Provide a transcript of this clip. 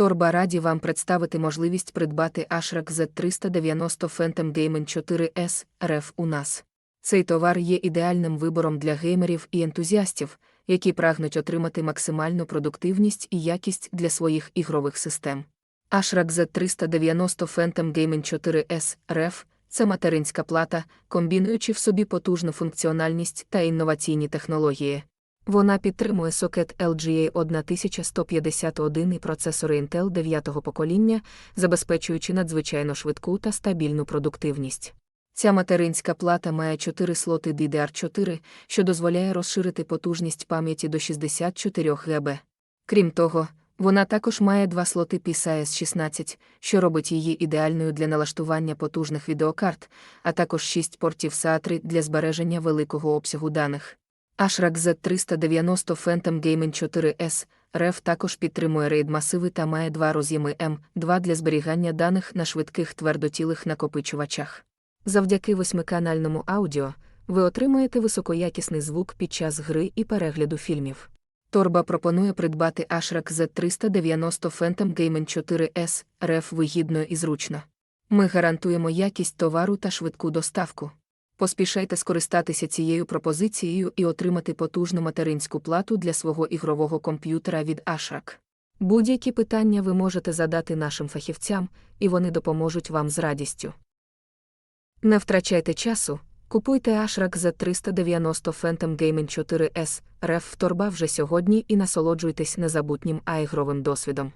Торба раді вам представити можливість придбати Ashrak Z390 Phantom Gaming 4S RF у нас. Цей товар є ідеальним вибором для геймерів і ентузіастів, які прагнуть отримати максимальну продуктивність і якість для своїх ігрових систем. Ashrak Z390 Phantom Gaming 4S RF – це материнська плата, комбінуючи в собі потужну функціональність та інноваційні технології. Вона підтримує сокет LGA 1151 і процесори Intel 9-го покоління, забезпечуючи надзвичайно швидку та стабільну продуктивність. Ця материнська плата має 4 слоти DDR4, що дозволяє розширити потужність пам'яті до 64 ГБ. Крім того, вона також має два слоти PCIe 16, що робить її ідеальною для налаштування потужних відеокарт, а також 6 портів SATA для збереження великого обсягу даних. Ashrak Z390 Phantom Gaming 4S RF також підтримує RAID-масиви та має два роз'єми M2 для зберігання даних на швидких твердотілих накопичувачах. Завдяки восьмиканальному аудіо ви отримаєте високоякісний звук під час гри і перегляду фільмів. Торба пропонує придбати Ashrak Z390 Phantom Gaming 4S RF вигідно і зручно. Ми гарантуємо якість товару та швидку доставку. Поспішайте скористатися цією пропозицією і отримати потужну материнську плату для свого ігрового комп'ютера від Ashrak. Будь-які питання ви можете задати нашим фахівцям, і вони допоможуть вам з радістю. Не втрачайте часу, купуйте Ashrak Z390 Phantom Gaming 4S RF в торба вже сьогодні і насолоджуйтесь незабутнім аігровим досвідом.